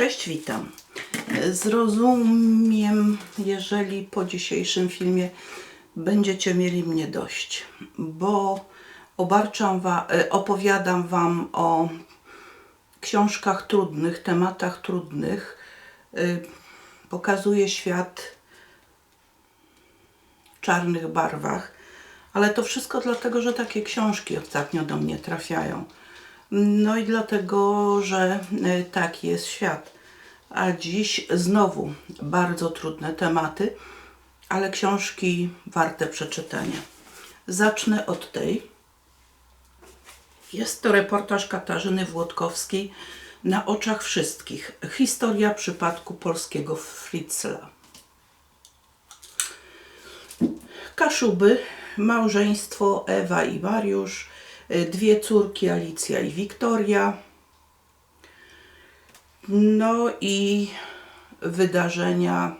Cześć, witam. Zrozumiem, jeżeli po dzisiejszym filmie będziecie mieli mnie dość, bo obarczam wa- e, opowiadam Wam o książkach trudnych, tematach trudnych. Y, Pokazuję świat w czarnych barwach, ale to wszystko dlatego, że takie książki ostatnio do mnie trafiają. No i dlatego, że y, taki jest świat. A dziś znowu bardzo trudne tematy, ale książki warte przeczytania. Zacznę od tej. Jest to reportaż Katarzyny Włodkowskiej na oczach wszystkich. Historia przypadku polskiego Fritzla. Kaszuby, małżeństwo Ewa i Mariusz, dwie córki Alicja i Wiktoria. No i wydarzenia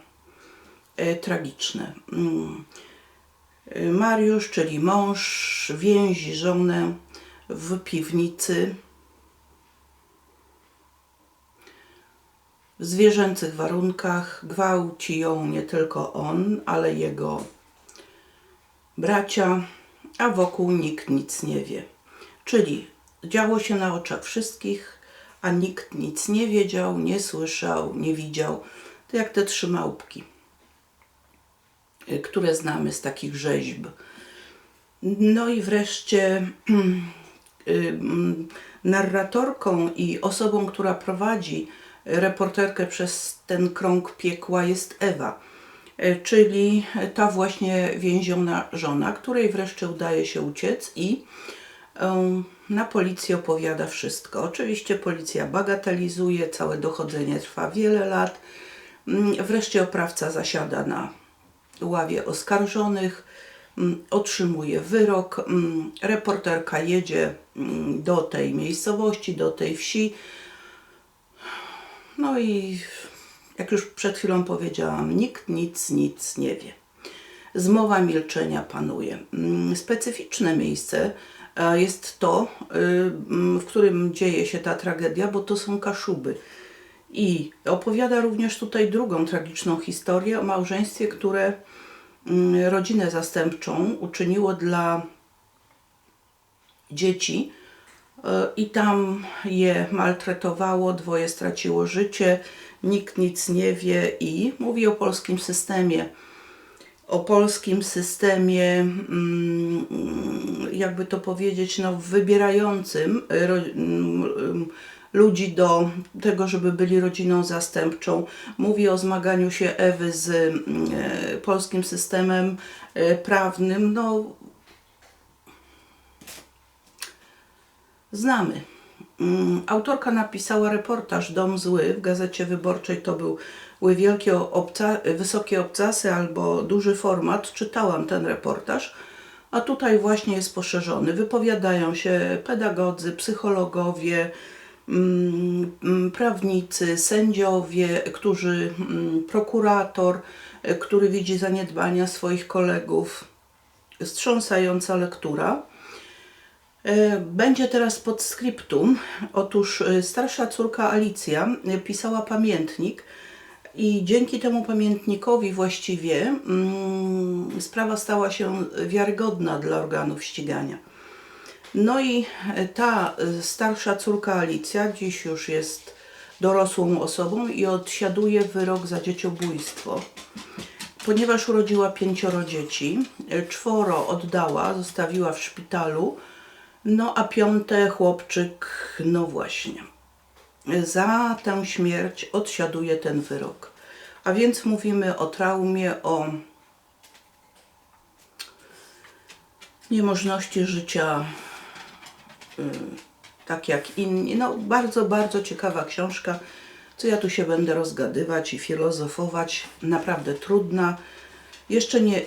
e, tragiczne. Mm. Mariusz, czyli mąż, więzi żonę w piwnicy w zwierzęcych warunkach. Gwałci ją nie tylko on, ale jego bracia, a wokół nikt nic nie wie. Czyli działo się na oczach wszystkich, a nikt nic nie wiedział, nie słyszał, nie widział. To jak te trzy małpki, y, które znamy z takich rzeźb. No i wreszcie y, mm, narratorką i osobą, która prowadzi reporterkę przez ten krąg piekła jest Ewa, y, czyli ta właśnie więziona żona, której wreszcie udaje się uciec i na policji opowiada wszystko. Oczywiście policja bagatelizuje, całe dochodzenie trwa wiele lat. Mm, Wreszcie oprawca zasiada na ławie oskarżonych, mm, otrzymuje wyrok. mm, Reporterka jedzie do tej miejscowości, do tej wsi. No i jak już przed chwilą powiedziałam, nikt nic, nic nie wie. Zmowa milczenia panuje. Specyficzne miejsce jest to, y, w którym dzieje się ta tragedia, bo to są Kaszuby. I opowiada również tutaj drugą tragiczną historię o małżeństwie, które mm, rodzinę zastępczą uczyniło dla dzieci e, i tam je maltretowało, dwoje straciło życie, nikt nic nie wie i mówi o polskim systemie. O polskim systemie, mm, jakby to powiedzieć, no, wybierającym mm, ludzi do tego, żeby byli rodziną zastępczą. Mówi o zmaganiu się Ewy z mm, polskim systemem e, prawnym. No, znamy. Mm, Autorka napisała reportaż Dom Zły w Gazecie Wyborczej. To był były wielkie obca, wysokie obcasy albo duży format. Czytałam ten reportaż, a tutaj właśnie jest poszerzony. Wypowiadają się pedagodzy, psychologowie, mm, mm, prawnicy, sędziowie, którzy, prokurator, który widzi zaniedbania swoich kolegów. Wstrząsająca lektura. E, Będzie teraz podskryptum. Otóż e, starsza córka Alicja e, pisała pamiętnik i dzięki temu pamiętnikowi właściwie mm, sprawa stała się wiarygodna dla organów ścigania. No i ta starsza córka Alicja dziś już jest dorosłą osobą i odsiaduje wyrok za dzieciobójstwo. Ponieważ urodziła pięcioro dzieci, czworo oddała, zostawiła w szpitalu, no a piąte chłopczyk, no właśnie. Za tę śmierć odsiaduje ten wyrok. A więc mówimy o traumie, o niemożności życia y, tak jak inni. No bardzo, bardzo ciekawa książka. Co ja tu się będę rozgadywać i filozofować. Naprawdę trudna. Jeszcze nie,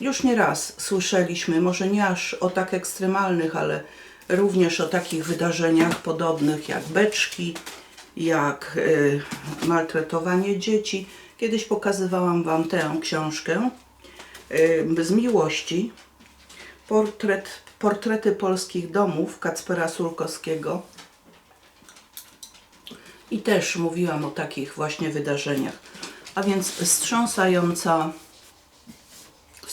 już nie raz słyszeliśmy, może nie aż o tak ekstremalnych, ale również o takich wydarzeniach podobnych jak beczki, jak y, maltretowanie dzieci. Kiedyś pokazywałam Wam tę książkę y, z miłości. Portret, portrety polskich domów Kacpera Sulkowskiego. I też mówiłam o takich właśnie wydarzeniach. A więc wstrząsająca,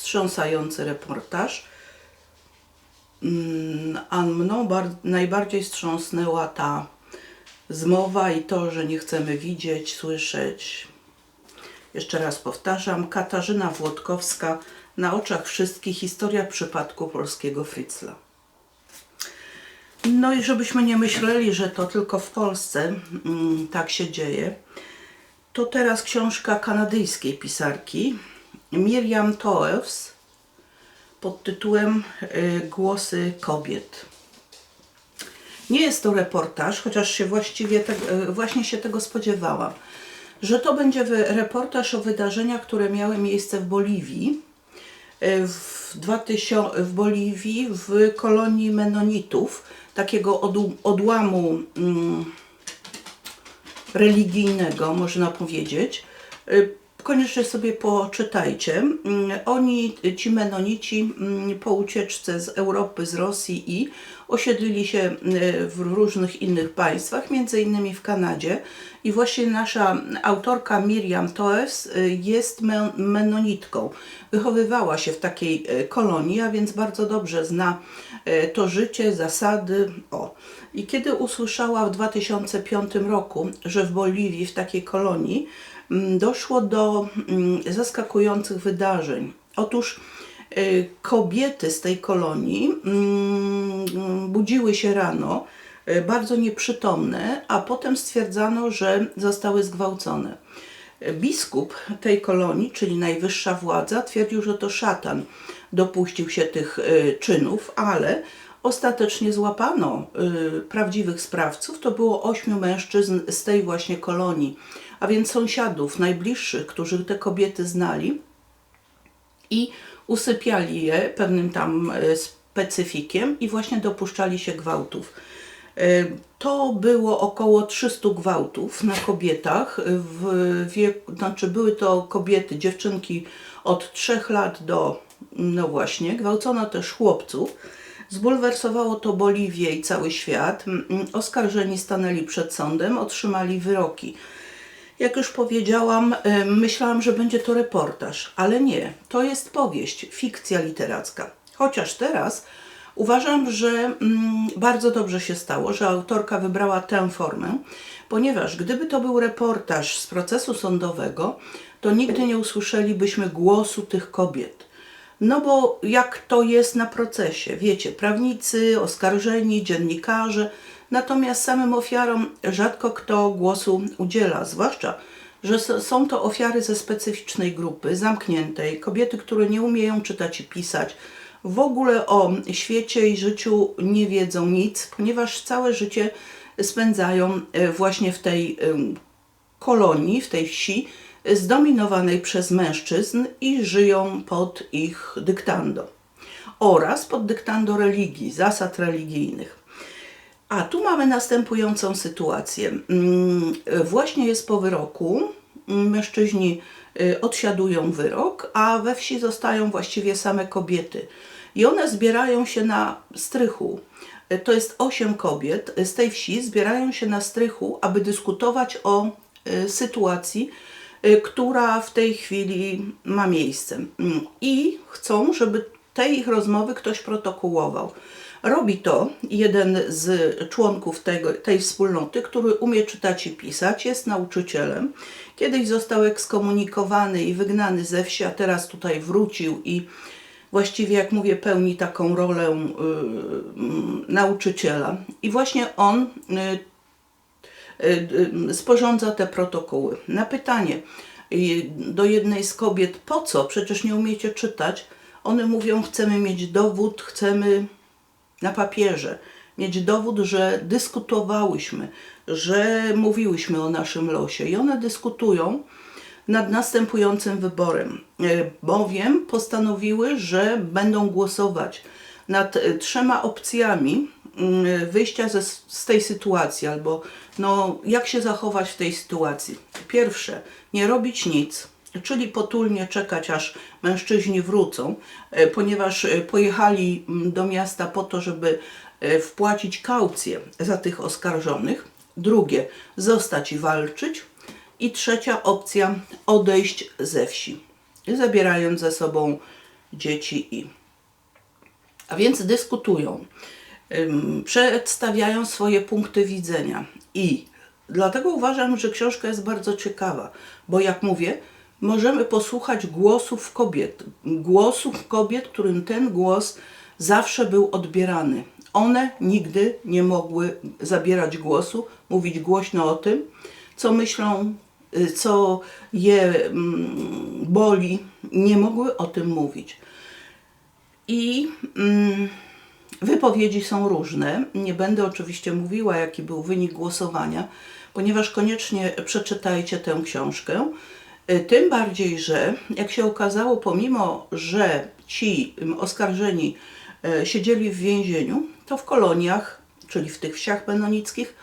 wstrząsający reportaż. Mm, A mną bar- najbardziej wstrząsnęła ta zmowa i to, że nie chcemy widzieć, słyszeć. Jeszcze raz powtarzam, Katarzyna Włodkowska, na oczach wszystkich historia przypadku polskiego Fritzla. No i żebyśmy nie myśleli, że to tylko w Polsce mm, tak się dzieje, to teraz książka kanadyjskiej pisarki Miriam Toews pod tytułem y, Głosy kobiet. Nie jest to reportaż, chociaż się właściwie te, y, właśnie się tego spodziewałam, że to będzie reportaż o wydarzeniach, które miały miejsce w Boliwii, y, w, 2000, w Boliwii, w kolonii Menonitów, takiego odł- odłamu mm, religijnego, można powiedzieć. Koniecznie sobie poczytajcie. Mm, Oni, ci Menonici, mm, po ucieczce z Europy, z Rosji i osiedlili się y, w różnych innych państwach, między innymi w Kanadzie. I właśnie nasza autorka Miriam Toews y, jest men- menonitką. Wychowywała się w takiej y, kolonii, a więc bardzo dobrze zna to życie, zasady. O. I kiedy usłyszała w 2005 roku, że w Boliwii, w takiej kolonii, doszło do mm, zaskakujących wydarzeń. Otóż y, kobiety z tej kolonii mm, budziły się rano, y, bardzo nieprzytomne, a potem stwierdzano, że zostały zgwałcone. Biskup tej kolonii, czyli najwyższa władza, twierdził, że to szatan dopuścił się tych y, czynów, ale ostatecznie złapano prawdziwych sprawców. To było ośmiu mężczyzn z tej właśnie kolonii, a więc sąsiadów najbliższych, którzy te kobiety znali i usypiali je pewnym tam e, specyfikiem i właśnie dopuszczali się gwałtów. E, To było około 300 gwałtów na kobietach. W wieku, znaczy były to kobiety, dziewczynki od 3 lat do, no właśnie, gwałcono też chłopców. Zbulwersowało to Boliwię i cały świat. Mm, Oskarżeni stanęli przed sądem, otrzymali wyroki. Jak już powiedziałam, y, myślałam, że będzie to reportaż, ale nie. To jest powieść, fikcja literacka. Chociaż teraz uważam, że mm, bardzo dobrze się stało, że autorka wybrała tę formę, ponieważ gdyby to był reportaż z procesu sądowego, to nigdy nie usłyszelibyśmy głosu tych kobiet. No bo jak to jest na procesie, wiecie, prawnicy, oskarżeni, dziennikarze, natomiast samym ofiarom rzadko kto głosu udziela, zwłaszcza, że są to ofiary ze specyficznej grupy, zamkniętej, kobiety, które nie umieją czytać i pisać, w ogóle o świecie i życiu nie wiedzą nic, ponieważ całe życie spędzają e, właśnie w tej em, kolonii, w tej wsi, zdominowanej przez mężczyzn i żyją pod ich dyktando oraz pod dyktando religii, zasad religijnych. A tu mamy następującą sytuację. Mm, Właśnie jest po wyroku, mm, mężczyźni y, odsiadują wyrok, a we wsi zostają właściwie same kobiety. I one zbierają się na strychu. Y, To jest osiem kobiet z tej wsi, zbierają się na strychu, aby dyskutować o y, sytuacji, y, która w tej chwili ma miejsce. Mm, I chcą, żeby te ich rozmowy ktoś protokołował. Robi to jeden z członków tego, tej wspólnoty, który umie czytać i pisać, jest nauczycielem. Kiedyś został ekskomunikowany i wygnany ze wsi, a teraz tutaj wrócił i właściwie, jak mówię, pełni taką rolę y, mm, nauczyciela. I właśnie on y, y, y, sporządza te protokoły. Na pytanie y, do jednej z kobiet, po co? Przecież nie umiecie czytać. One mówią, chcemy mieć dowód, chcemy na papierze mieć dowód, że dyskutowałyśmy, że mówiłyśmy o naszym losie. I one dyskutują nad następującym wyborem, e, bowiem postanowiły, że będą głosować nad e, trzema opcjami mm, wyjścia ze, z tej sytuacji, albo no, jak się zachować w tej sytuacji. Pierwsze, nie robić nic, czyli potulnie czekać, aż mężczyźni wrócą, e, ponieważ e, pojechali mm, do miasta po to, żeby e, wpłacić kaucję za tych oskarżonych. Drugie, zostać i walczyć. I trzecia opcja, odejść ze wsi, zabierając ze sobą dzieci i. A więc dyskutują, przedstawiają swoje punkty widzenia i dlatego uważam, że książka jest bardzo ciekawa, bo jak mówię, możemy posłuchać głosów kobiet, głosów kobiet, którym ten głos zawsze był odbierany. One nigdy nie mogły zabierać głosu, mówić głośno o tym, co myślą, y, co je mm, boli, nie mogły o tym mówić. I mm, wypowiedzi są różne. Nie będę oczywiście mówiła, jaki był wynik głosowania, ponieważ koniecznie przeczytajcie tę książkę. Y, Tym bardziej, że jak się okazało, pomimo że ci ym, oskarżeni y, siedzieli w więzieniu, to w koloniach, czyli w tych wsiach menonickich,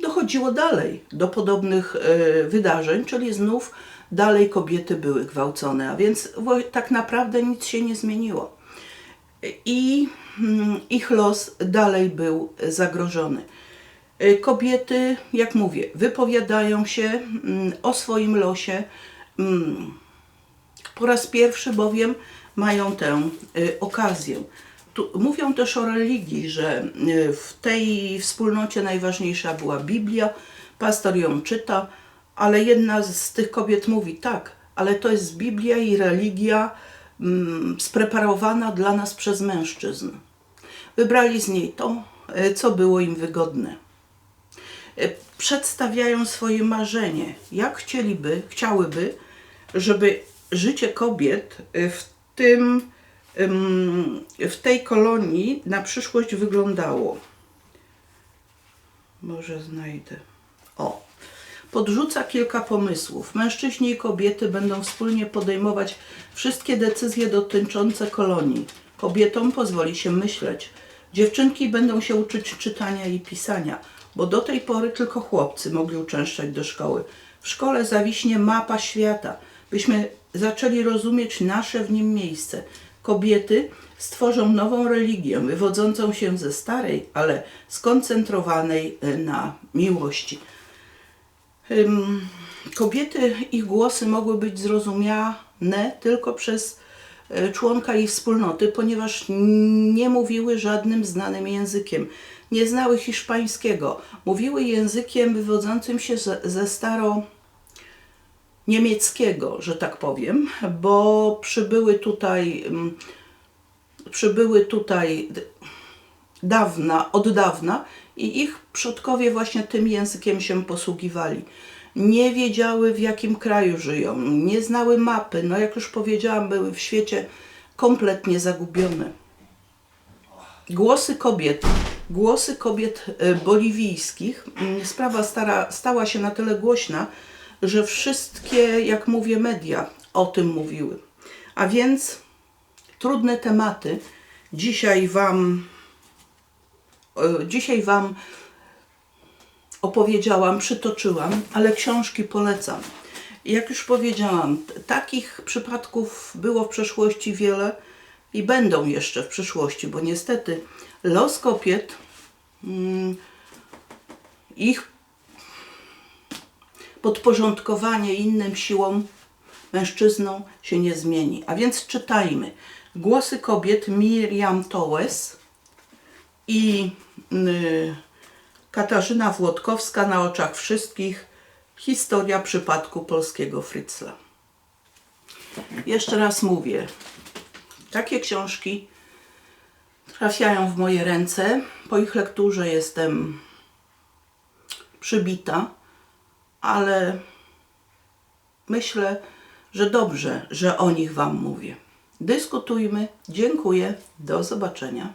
dochodziło dalej do podobnych y, wydarzeń, czyli znów dalej kobiety były gwałcone, a więc tak naprawdę nic się nie zmieniło i mm, ich los dalej był zagrożony. Kobiety, jak mówię, wypowiadają się mm, o swoim losie. Mm, Po raz pierwszy bowiem mają tę y, okazję. Tu, mówią też o religii, że y, w tej wspólnocie najważniejsza była Biblia, pastor ją czyta, ale jedna z tych kobiet mówi tak, ale to jest Biblia i religia mm, spreparowana dla nas przez mężczyzn. Wybrali z niej to, y, co było im wygodne. Przedstawiają swoje marzenie, jak chcieliby, chciałyby, żeby życie kobiet y, w tym, ym, w tej kolonii na przyszłość wyglądało. Może znajdę. O. Podrzuca kilka pomysłów. Mężczyźni i kobiety będą wspólnie podejmować wszystkie decyzje dotyczące kolonii. Kobietom pozwoli się myśleć. Dziewczynki będą się uczyć czytania i pisania, bo do tej pory tylko chłopcy mogli uczęszczać do szkoły. W szkole zawiśnie mapa świata, byśmy zaczęli rozumieć nasze w nim miejsce. Kobiety stworzą nową religię, wywodzącą się ze starej, ale skoncentrowanej na miłości. Kobiety, ich głosy mogły być zrozumiane tylko przez e, członka ich wspólnoty, ponieważ nie mówiły żadnym znanym językiem. Nie znały hiszpańskiego. Mówiły językiem wywodzącym się ze, ze staro niemieckiego, że tak powiem, bo przybyły tutaj, ym, przybyły tutaj dawna, od dawna i ich przodkowie właśnie tym językiem się posługiwali. Nie wiedziały w jakim kraju żyją, nie znały mapy, no jak już powiedziałam, były w świecie kompletnie zagubione. Głosy kobiet, głosy kobiet e, boliwijskich, mm, sprawa stara, stała się na tyle głośna, że wszystkie, jak mówię, media o tym mówiły. A więc trudne tematy dzisiaj Wam E, Dzisiaj Wam opowiedziałam, przytoczyłam, ale książki polecam. Jak już powiedziałam, takich przypadków było w przeszłości wiele i będą jeszcze w przyszłości, bo niestety los kobiet, mm, ich podporządkowanie innym siłom, mężczyznom się nie zmieni. A więc czytajmy. Głosy kobiet Miriam Toes i y, Katarzyna Włodkowska na oczach wszystkich. Historia przypadku polskiego Fritzla. Jeszcze raz mówię, takie książki trafiają w moje ręce. Po ich lekturze jestem przybita, ale myślę, że dobrze, że o nich Wam mówię. Dyskutujmy. Dziękuję. Do zobaczenia.